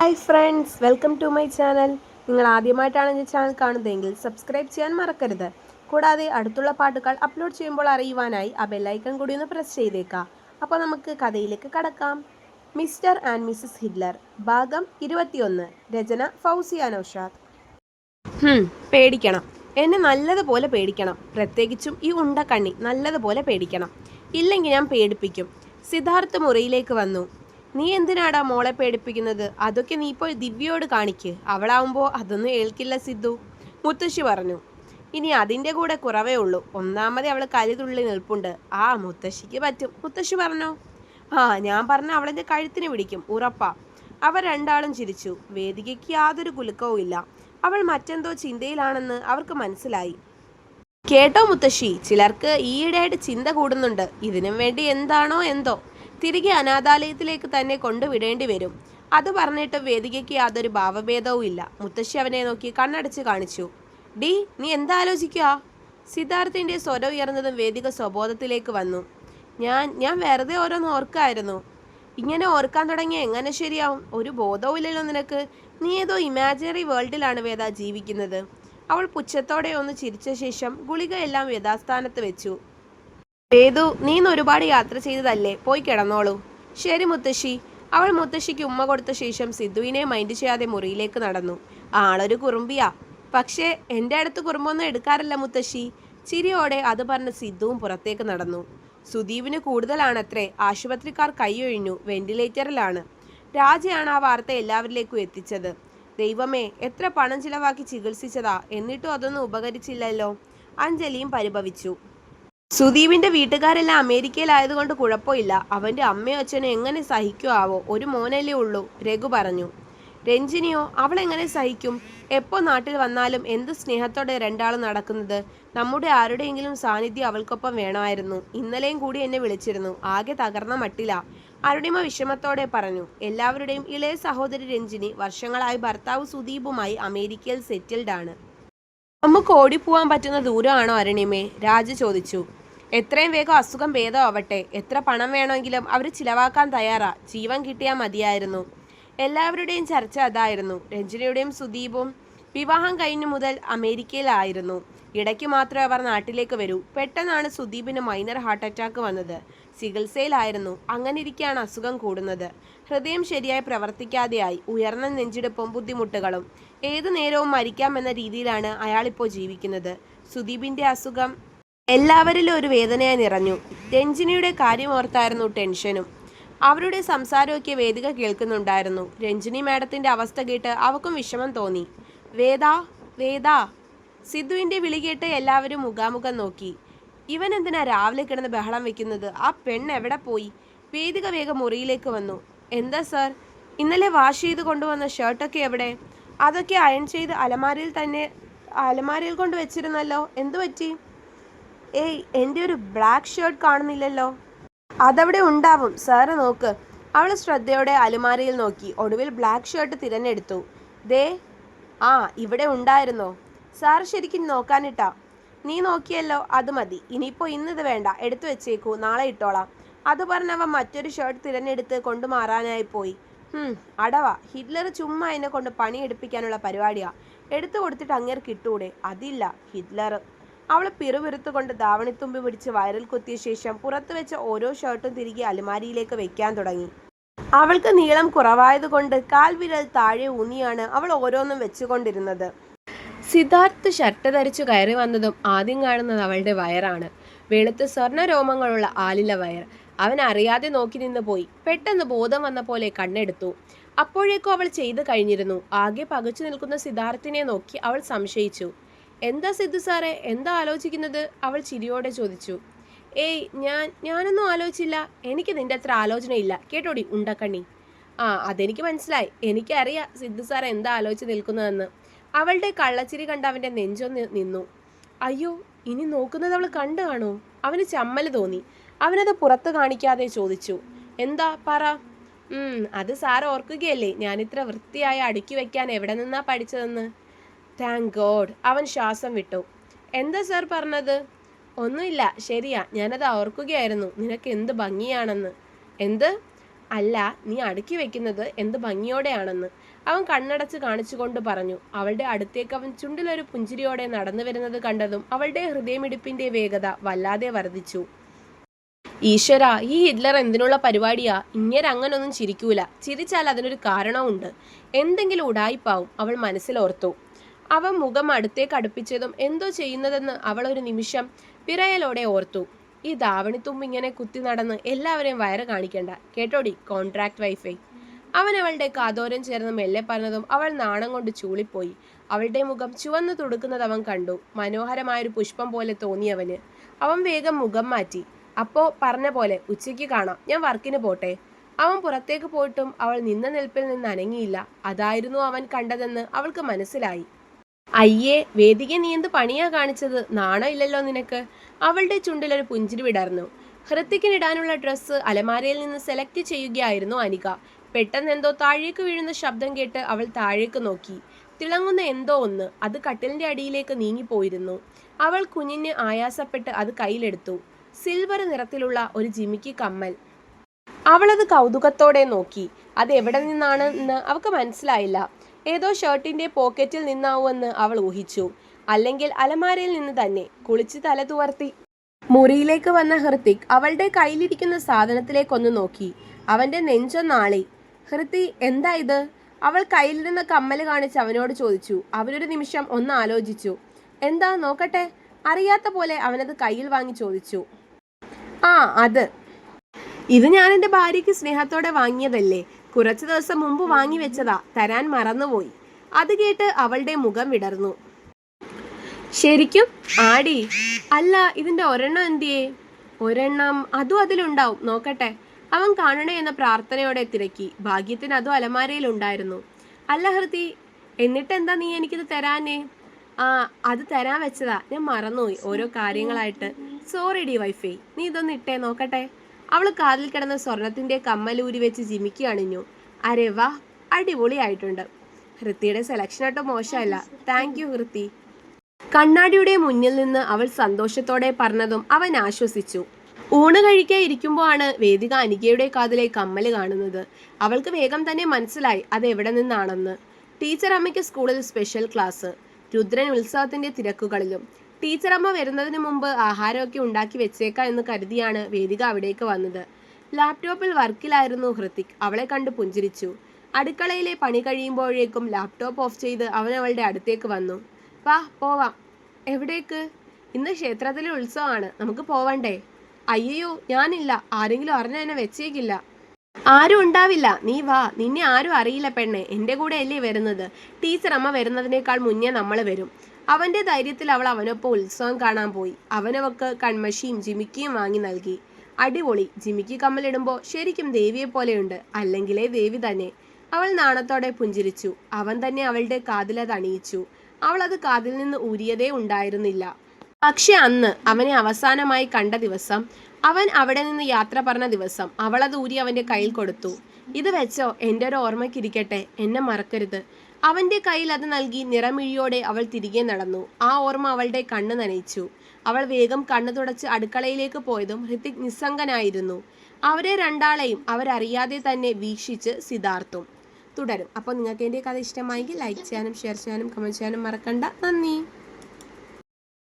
Hi friends welcome to my channel. നിങ്ങൾ ആദ്യമായിട്ടാണ് എന്റെ ചാനൽ കാണുന്നതെങ്കിൽ സബ്സ്ക്രൈബ് ചെയ്യാൻ മറക്കരുത്. കൂടാതെ അടുത്തുള്ള പാട്ടുകൾ അപ്ലോഡ് ചെയ്യുമ്പോൾ അറിയുവാനായി ആ ബെല്ലൈക്കൺ കൂടി ഒന്ന് പ്രസ് ചെയ്തേക്കാം. അപ്പോൾ നമുക്ക് കഥയിലേക്ക് കടക്കാം. മിസ്റ്റർ ആൻഡ് മിസ്സസ് ഹിറ്റ്ലർ ഭാഗം ഇരുപത്തിയൊന്ന് രചന ഫൗസിയ നൌഷാദ് പേടിക്കണം. എന്നെ നല്ലതുപോലെ പേടിക്കണം. പ്രത്യേകിച്ചും ഈ ഉണ്ടക്കണ്ണി നല്ലതുപോലെ പേടിക്കണം. ഇല്ലെങ്കിൽ ഞാൻ പേടിപ്പിക്കും. സിദ്ധാർത്ഥ മുറിയിലേക്ക് വന്നു. നീ എന്തിനാടാ മോളെ പേടിപ്പിക്കുന്നത്? അതൊക്കെ നീ ഇപ്പോൾ ദിവ്യയോട് കാണിക്ക്. അവളാവുമ്പോൾ അതൊന്നും ഏൽക്കില്ല സിദ്ധു. മുത്തശ്ശി പറഞ്ഞു ഇനി അതിന്റെ കൂടെ കുറവേ ഉള്ളൂ. ഒന്നാമത് അവൾ കരുതുള്ളി നിൽപ്പുണ്ട്. ആ മുത്തശ്ശിക്ക് പറ്റും. മുത്തശ്ശി പറഞ്ഞു ആ ഞാൻ പറഞ്ഞ അവളെന്റെ കഴുത്തിന് പിടിക്കും. ഉറപ്പാ. അവർ രണ്ടാളും ചിരിച്ചു. വേദികയ്ക്ക് യാതൊരു കുലുക്കവും ഇല്ല. അവൾ മറ്റെന്തോ ചിന്തയിലാണെന്ന് അവർക്ക് മനസ്സിലായി. കേട്ടോ മുത്തശ്ശി ചിലർക്ക് ഈയിടെയായിട്ട് ചിന്ത കൂടുന്നുണ്ട്. ഇതിനും വേണ്ടി എന്താണോ എന്തോ. തിരികെ അനാഥാലയത്തിലേക്ക് തന്നെ കൊണ്ടുവിടേണ്ടി വരും. അത് പറഞ്ഞിട്ട് വേദികയ്ക്ക് യാതൊരു ഭാവഭേദവും ഇല്ല. മുത്തശ്ശി അവനെ നോക്കി കണ്ണടച്ച് കാണിച്ചു. ഡി നീ എന്താലോചിക്കുക സിദ്ധാർത്ഥിന്റെ സ്വരം ഉയർന്നതും വേദിക സ്വബോധത്തിലേക്ക് വന്നു. ഞാൻ ഞാൻ വെറുതെ ഓരോന്ന് ഓർക്കായിരുന്നു. ഇങ്ങനെ ഓർക്കാൻ തുടങ്ങിയ എങ്ങനെ ശരിയാവും? ഒരു ബോധവും ഇല്ലല്ലോ നിനക്ക്. നീ ഏതോ ഇമാജിനറി വേൾഡിലാണ് വേദ ജീവിക്കുന്നത്. അവൾ പുച്ഛത്തോടെ ഒന്ന് ചിരിച്ച ശേഷം ഗുളികയെല്ലാം യഥാസ്ഥാനത്ത് വെച്ചു. വേദു നീ ഇന്ന് ഒരുപാട് യാത്ര ചെയ്തതല്ലേ? പോയി കിടന്നോളൂ. ശരി മുത്തശ്ശി. അവൾ മുത്തശ്ശിക്ക് ഉമ്മ കൊടുത്ത ശേഷം സിദ്ധുവിനെ മൈൻഡ് ചെയ്യാതെ മുറിയിലേക്ക് നടന്നു. ആളൊരു കുറുമ്പിയാ. പക്ഷേ എന്റെ അടുത്ത് കുറുമ്പൊന്നും എടുക്കാറില്ല മുത്തശ്ശി. ചിരിയോടെ അത് പറഞ്ഞ് സിദ്ധുവും പുറത്തേക്ക് നടന്നു. സുദീപിന് കൂടുതലാണത്രേ. ആശുപത്രിക്കാർ കൈയൊഴിഞ്ഞു വെന്റിലേറ്ററിലാണ്. രാജയാണ് ആ വാർത്ത എല്ലാവരിലേക്കും എത്തിച്ചത്. ദൈവമേ എത്ര പണം ചിലവാക്കി ചികിത്സിച്ചതാ. എന്നിട്ടും അതൊന്നും ഉപകരിച്ചില്ലല്ലോ. അഞ്ജലിയും പരിഭവിച്ചു. സുദീപിന്റെ വീട്ടുകാരെല്ലാം അമേരിക്കയിലായതുകൊണ്ട് കുഴപ്പമില്ല. അവന്റെ അമ്മയോ അച്ഛനോ എങ്ങനെ സഹിക്കുമാവോ ഒരു മോനല്ലേ ഉള്ളൂ രഘു പറഞ്ഞു. രഞ്ജിനിയോ അവൾ എങ്ങനെ സഹിക്കും? എപ്പോ നാട്ടിൽ വന്നാലും എന്ത് സ്നേഹത്തോടെ രണ്ടാളും നടക്കുന്നത്? നമ്മുടെ ആരുടെയെങ്കിലും സാന്നിധ്യം അവൾക്കൊപ്പം വേണമായിരുന്നു. ഇന്നലെയും കൂടി എന്നെ വിളിച്ചിരുന്നു. ആകെ തകർന്ന മട്ടില. അരുണിമ വിഷമത്തോടെ പറഞ്ഞു. എല്ലാവരുടെയും ഇളയ സഹോദരി രഞ്ജിനി വർഷങ്ങളായി ഭർത്താവ് സുദീപുമായി അമേരിക്കയിൽ സെറ്റിൽഡ് ആണ് നമുക്ക് ഓടിപ്പോവാൻ പറ്റുന്ന ദൂരമാണോ അരുണിമേ? രാജ ചോദിച്ചു. എത്രയും വേഗം അസുഖം ഭേദമാവട്ടെ. എത്ര പണം വേണമെങ്കിലും അവർ ചിലവാക്കാൻ തയ്യാറാ. ജീവൻ കിട്ടിയാൽ മതിയായിരുന്നു. എല്ലാവരുടെയും ചർച്ച അതായിരുന്നു. രഞ്ജനയുടെയും സുദീപും വിവാഹം കഴിഞ്ഞു മുതൽ അമേരിക്കയിലായിരുന്നു. ഇടയ്ക്ക് മാത്രമേ അവർ നാട്ടിലേക്ക് വരൂ. പെട്ടെന്നാണ് സുദീപിന് മൈനർ ഹാർട്ട് അറ്റാക്ക് വന്നത്. ചികിത്സയിലായിരുന്നു. അങ്ങനെ ഇരിക്കെയാണ് അസുഖം കൂടുന്നത്. ഹൃദയം ശരിയായി പ്രവർത്തിക്കാതെയായി. ഉയർന്ന നെഞ്ചിടിപ്പും ബുദ്ധിമുട്ടുകളും. ഏതു നേരവും മരിക്കാമെന്ന രീതിയിലാണ് അയാളിപ്പോൾ ജീവിക്കുന്നത്. സുദീപിന്റെ അസുഖം എല്ലാവരിലും ഒരു വേദനയായി നിറഞ്ഞു. രഞ്ജിനിയുടെ കാര്യം ഓർത്തായിരുന്നു ടെൻഷനും. അവരുടെ സംസാരമൊക്കെ വേദിക കേൾക്കുന്നുണ്ടായിരുന്നു. രഞ്ജിനി മാഡത്തിന്റെ അവസ്ഥ കേട്ട് അവക്കും വിഷമം തോന്നി. വേദ വേദ. സിദ്ധുവിന്റെ വിളി കേട്ട് എല്ലാവരും മുഖാമുഖം നോക്കി. ഇവൻ എന്തിനാ രാവിലെ കിടന്ന് ബഹളം വെക്കുന്നത്? ആ പെണ്ണ് എവിടെ പോയി? വേദിക വേഗം മുറിയിലേക്ക് വന്നു. എന്താ സർ? ഇന്നലെ വാഷ് ചെയ്ത് കൊണ്ടുവന്ന ഷർട്ടൊക്കെ എവിടെ? അതൊക്കെ അയൺ ചെയ്ത് അലമാരയിൽ തന്നെ അലമാരയിൽ കൊണ്ട് വെച്ചിരുന്നല്ലോ. എന്തു പറ്റി? ഏയ് എന്റെ ഒരു ബ്ലാക്ക് ഷർട്ട് കാണുന്നില്ലല്ലോ. അതവിടെ ഉണ്ടാവും. സാറ് നോക്ക്. അവൾ ശ്രദ്ധയോടെ അലുമാരയിൽ നോക്കി. ഒടുവിൽ ബ്ലാക്ക് ഷർട്ട് തിരഞ്ഞെടുത്തു. ദേ ആ ഇവിടെ ഉണ്ടായിരുന്നോ? സാർ ശരിക്കും നോക്കാനിട്ടാ. നീ നോക്കിയല്ലോ അത് മതി. ഇനിയിപ്പോൾ ഇന്നിത് വേണ്ട. എടുത്തു വെച്ചേക്കൂ. നാളെ ഇട്ടോളാം. അത് പറഞ്ഞവൻ മറ്റൊരു ഷർട്ട് തിരഞ്ഞെടുത്ത് കൊണ്ടുമാറാനായി പോയി. അടവ. ഹിറ്റ്ലർ ചുമ്മാ എന്നെ കൊണ്ട് പണിയെടുപ്പിക്കാനുള്ള പരിപാടിയാ. എടുത്തു കൊടുത്തിട്ട് അങ്ങേർക്ക് കിട്ടൂടെ അതില്ല. ഹിറ്റ്ലർ അവൾ പിറുപിറുത്തുകൊണ്ട് ധാവണിത്തുമ്പി പിടിച്ച് വയറിൽ കുത്തിയ ശേഷം പുറത്തു വെച്ച ഓരോ ഷർട്ടും തിരികെ അലമാരിയിലേക്ക് വെക്കാൻ തുടങ്ങി. അവൾക്ക് നീളം കുറവായതുകൊണ്ട് കാൽ വിരൽ താഴെ ഊന്നിയാണ് അവൾ ഓരോന്നും വെച്ചുകൊണ്ടിരുന്നത്. സിദ്ധാർത്ഥ് ഷർട്ട് ധരിച്ചു കയറി വന്നതും ആദ്യം കാണുന്നത് അവളുടെ വയറാണ്. വെളുത്ത് സ്വർണ രോമങ്ങളുള്ള ആലില വയർ. അവൻ അറിയാതെ നോക്കി നിന്ന് പോയി. പെട്ടെന്ന് ബോധം വന്ന പോലെ കണ്ണെടുത്തു. അപ്പോഴേക്കും അവൾ ചെയ്തു കഴിഞ്ഞിരുന്നു. ആകെ പകച്ചു നിൽക്കുന്ന സിദ്ധാർത്ഥിനെ നോക്കി അവൾ സംശയിച്ചു. എന്താ സിദ്ധു സാറേ? എന്താ ആലോചിക്കുന്നത്? അവൾ ചിരിയോടെ ചോദിച്ചു. ഏയ് ഞാൻ ഞാനൊന്നും ആലോചിച്ചില്ല. എനിക്ക് നിന്റെ അത്ര ആലോചനയില്ല കേട്ടോടി ഉണ്ടക്കണ്ണി. ആ അതെനിക്ക് മനസ്സിലായി. എനിക്കറിയാം സിദ്ധു സാർ എന്താ ആലോചിച്ച് നിൽക്കുന്നതെന്ന്. അവളുടെ കള്ളച്ചിരി കണ്ട് അവന്റെ നെഞ്ചൊന്ന് നിന്നു. അയ്യോ ഇനി നോക്കുന്നത് അവൾ കണ്ടു കാണോ? അവന് ചമ്മൽ തോന്നി. അവനത് പുറത്ത് കാണിക്കാതെ ചോദിച്ചു. എന്താ പറ? അത് സാർ ഓർക്കുകയല്ലേ? ഞാനിത്ര വൃത്തിയായി അടുക്കി വെക്കാൻ എവിടെ നിന്നാ പഠിച്ചതെന്ന്? താങ്ക് ഗോഡ് അവൻ ശ്വാസം വിട്ടു. എന്താ സാർ പറഞ്ഞത്? ഒന്നുമില്ല. ശരിയാ. ഞാനത് ഓർക്കുകയായിരുന്നു. നിനക്ക് എന്ത് ഭംഗിയാണെന്ന്. എന്ത്? അല്ല നീ അടുക്കി വെക്കുന്നത് എന്ത് ഭംഗിയോടെയാണെന്ന്. അവൻ കണ്ണടച്ച് കാണിച്ചുകൊണ്ട് പറഞ്ഞു. അവളുടെ അടുത്തേക്ക് അവൻ ചുണ്ടിലൊരു പുഞ്ചിരിയോടെ നടന്നു വരുന്നത് കണ്ടതും അവളുടെ ഹൃദയമിടിപ്പിന്റെ വേഗത വല്ലാതെ വർദ്ധിച്ചു. ഈശ്വര ഈ ഹിറ്റ്ലർ എന്തിനുള്ള പരിപാടിയാ? ഇങ്ങനെ അങ്ങനൊന്നും ചിരിക്കൂല. ചിരിച്ചാൽ അതിനൊരു കാരണമുണ്ട് എന്തെങ്കിലും ഉടായിപ്പാവും. അവൾ മനസ്സിലോർത്തു. അവൻ മുഖം അടുത്തേക്ക് അടുപ്പിച്ചതും എന്തോ ചെയ്യുന്നതെന്ന് അവൾ ഒരു നിമിഷം വിറയലോടെ ഓർത്തു. ഈ ധാവണിത്തുമ്പ് ഇങ്ങനെ കുത്തി നടന്ന് എല്ലാവരെയും വയറ് കാണിക്കണ്ട. കേട്ടോടി? കോൺട്രാക്ട് വൈഫൈ അവൻ അവളുടെ കാതോരം ചേർന്ന് മെല്ലെ പറഞ്ഞതും അവൾ നാണം കൊണ്ട് ചൂളിപ്പോയി. അവളുടെ മുഖം ചുവന്നു തുടുക്കുന്നത് അവൻ കണ്ടു. മനോഹരമായൊരു പുഷ്പം പോലെ തോന്നിയവന് അവൻ വേഗം മുഖം മാറ്റി. അപ്പോ പറഞ്ഞ പോലെ ഉച്ചയ്ക്ക് കാണാം. ഞാൻ വർക്കിന് പോട്ടെ. അവൻ പുറത്തേക്ക് പോയിട്ടും അവൾ നിന്ന നിൽപ്പിൽ നിന്ന് അനങ്ങിയില്ല. അതായിരുന്നു അവൻ കണ്ടതെന്ന് അവൾക്ക് മനസ്സിലായി. അയ്യേ വേദിക നീ എന്ത് പണിയാ കാണിച്ചത്? നാണോ ഇല്ലല്ലോ നിനക്ക്? അവളുടെ ചുണ്ടിലൊരു പുഞ്ചിരി വിടർന്നു. ഹൃത്തിക്കിനിടാനുള്ള ഡ്രസ്സ് അലമാരയിൽ നിന്ന് സെലക്ട് ചെയ്യുകയായിരുന്നു അനിക. പെട്ടെന്ന് എന്തോ താഴേക്ക് വീഴുന്ന ശബ്ദം കേട്ട് അവൾ താഴേക്ക് നോക്കി. തിളങ്ങുന്ന എന്തോ ഒന്ന് അത് കട്ടിലിന്റെ അടിയിലേക്ക് നീങ്ങിപ്പോയിരുന്നു. അവൾ കുഞ്ഞിന് ആയാസപ്പെട്ട് അത് കയ്യിലെടുത്തു. സിൽവർ നിറത്തിലുള്ള ഒരു ജിമിക്ക് കമ്മൽ. അവളത് കൗതുകത്തോടെ നോക്കി. അത് എവിടെ നിന്നാണെന്ന് അവൾക്ക് മനസ്സിലായില്ല. ഏതോ ഷർട്ടിന്റെ പോക്കറ്റിൽ നിന്നാവുമെന്ന് അവൾ ഊഹിച്ചു. അല്ലെങ്കിൽ അലമാരയിൽ നിന്ന് തന്നെ കുളിച്ച് തല തുവർത്തി. മുറിയിലേക്ക് വന്ന ഹൃത്തിക് അവളുടെ കയ്യിലിരിക്കുന്ന സാധനത്തിലേക്കൊന്ന് നോക്കി. അവന്റെ നെഞ്ചൊന്നാളി. ഹൃത്തി എന്താ ഇത്? അവൾ കയ്യിലിരുന്ന കമ്മൽ കാണിച്ച് അവനോട് ചോദിച്ചു. അവനൊരു നിമിഷം ഒന്ന് ആലോചിച്ചു. എന്താ നോക്കട്ടെ? അറിയാത്ത പോലെ അവനത് കയ്യിൽ വാങ്ങി ചോദിച്ചു. ആ അത്. ഇത് ഞാൻ എന്റെ ഭാര്യയ്ക്ക് സ്നേഹത്തോടെ വാങ്ങിയതല്ലേ? കുറച്ചു ദിവസം മുമ്പ് വാങ്ങി വെച്ചതാ. തരാൻ മറന്നുപോയി. അത് കേട്ട് അവളുടെ മുഖം വിടർന്നു. ശരിക്കും? ആടി. അല്ല ഇതിന്റെ ഒരെണ്ണം എന്തിയേ? ഒരെണ്ണം അതും അതിലുണ്ടാവും. നോക്കട്ടെ. അവൻ കാണണേ എന്ന പ്രാർത്ഥനയോടെ തിരക്കി. ഭാഗ്യത്തിന് അതും അലമാരയിൽ ഉണ്ടായിരുന്നു അല്ല ഹൃതി. എന്നിട്ട് എന്താ നീ എനിക്കിത് തരാനേ ആ അത് തരാൻ വെച്ചതാ. ഞാൻ മറന്നുപോയി ഓരോ കാര്യങ്ങളായിട്ട്. സോറി ഡി വൈഫൈ. നീ ഇതൊന്ന് ഇട്ടേ നോക്കട്ടെ. അവൾ കാതിൽ കിടന്ന സ്വർണത്തിന്റെ കമ്മലൂരി വെച്ച് ജിമിക്ക് അണിഞ്ഞു അരെ വാ അടിപൊളിയായിട്ടുണ്ട്. ഹൃത്തിയുടെ സെലക്ഷൻ ആട്ടോ മോശമല്ല. Thank you Hrithi. കണ്ണാടിയുടെ മുന്നിൽ നിന്ന് അവൾ സന്തോഷത്തോടെ പറഞ്ഞതും അവൻ ആശ്വസിച്ചു. ഊണ് കഴിക്കാൻ ഇരിക്കുമ്പോഴാണ് വേദിക അനികയുടെ കാതിലെ കമ്മൽ കാണുന്നത്. അവൾക്ക് വേഗം തന്നെ മനസ്സിലായി അത് എവിടെ നിന്നാണെന്ന്. ടീച്ചർ അമ്മയ്ക്ക് സ്കൂളിൽ സ്പെഷ്യൽ ക്ലാസ് രുദ്രൻ ഉത്സവത്തിന്റെ തിരക്കുകളിലും ടീച്ചർ അമ്മ വരുന്നതിന് മുമ്പ് ആഹാരമൊക്കെ ഉണ്ടാക്കി വെച്ചേക്കാം എന്ന് കരുതിയാണ് വേദിക അവിടേക്ക് വന്നത്. ലാപ്ടോപ്പിൽ വർക്കിലായിരുന്നു ഹൃത്തിക് അവളെ കണ്ട് പുഞ്ചിരിച്ചു. അടുക്കളയിലെ പണി കഴിയുമ്പോഴേക്കും ലാപ്ടോപ്പ് ഓഫ് ചെയ്ത് അവൻ അവളുടെ അടുത്തേക്ക് വന്നു. വാ പോവാം. എവിടേക്ക്? ഇന്ന് ക്ഷേത്രത്തിലെ ഉത്സവമാണ്. നമുക്ക് പോവണ്ടേ? അയ്യോ ഞാനില്ല. ആരെങ്കിലും അറിഞ്ഞ എന്നെ വെച്ചേക്കില്ല. ആരും ഉണ്ടാവില്ല. നീ വാ. നിന്നെ ആരും അറിയില്ല പെണ്ണെ. എന്റെ കൂടെ അല്ലേ വരുന്നത്. ടീച്ചർ അമ്മ വരുന്നതിനേക്കാൾ മുന്നേ നമ്മൾ വരും. അവന്റെ ധൈര്യത്തിൽ അവൾ അവനൊപ്പം ഉത്സവം കാണാൻ പോയി. അവനവക്ക് കൺമഷിയും ജിമിക്കിയും വാങ്ങി നൽകി. അടിപൊളി. ജിമിക്ക് കമ്മലിടുമ്പോൾ ശരിക്കും ദേവിയെ പോലെയുണ്ട്. അല്ലെങ്കിലേ ദേവി തന്നെ. അവൾ നാണത്തോടെ പുഞ്ചിരിച്ചു. അവൻ തന്നെ അവളുടെ കാതിലത് അണിയിച്ചു. അവൾ അത് കാതിൽ നിന്ന് ഊരിയതേ ഉണ്ടായിരുന്നില്ല. പക്ഷെ അന്ന് അവനെ അവസാനമായി കണ്ട ദിവസം അവൻ അവിടെ നിന്ന് യാത്ര പറഞ്ഞ ദിവസം അവളത് ഊരി അവന്റെ കയ്യിൽ കൊടുത്തു. ഇത് വെച്ചോ. എന്റെ ഒരു ഓർമ്മയ്ക്കിരിക്കട്ടെ എന്നെ മറക്കരുത്. അവന്റെ കയ്യിൽ അത് നൽകി നിറമിഴിയോടെ അവൾ തിരികെ നടന്നു. ആ ഓർമ്മ അവളുടെ കണ്ണ് നനയിച്ചു. അവൾ വേഗം കണ്ണു തുടച്ച് അടുക്കളയിലേക്ക് പോയതും ഹൃത്തിക് നിസ്സംഗനായിരുന്നു. അവരെ രണ്ടാളെയും അവരറിയാതെ തന്നെ വീക്ഷിച്ച് സിദ്ധാർത്ഥും തുടരും. അപ്പോൾ നിങ്ങൾക്ക് എന്റെ കഥ ഇഷ്ടമായെങ്കിൽ ലൈക്ക് ചെയ്യാനും ഷെയർ ചെയ്യാനും കമന്റ് ചെയ്യാനും മറക്കണ്ട. നന്ദി.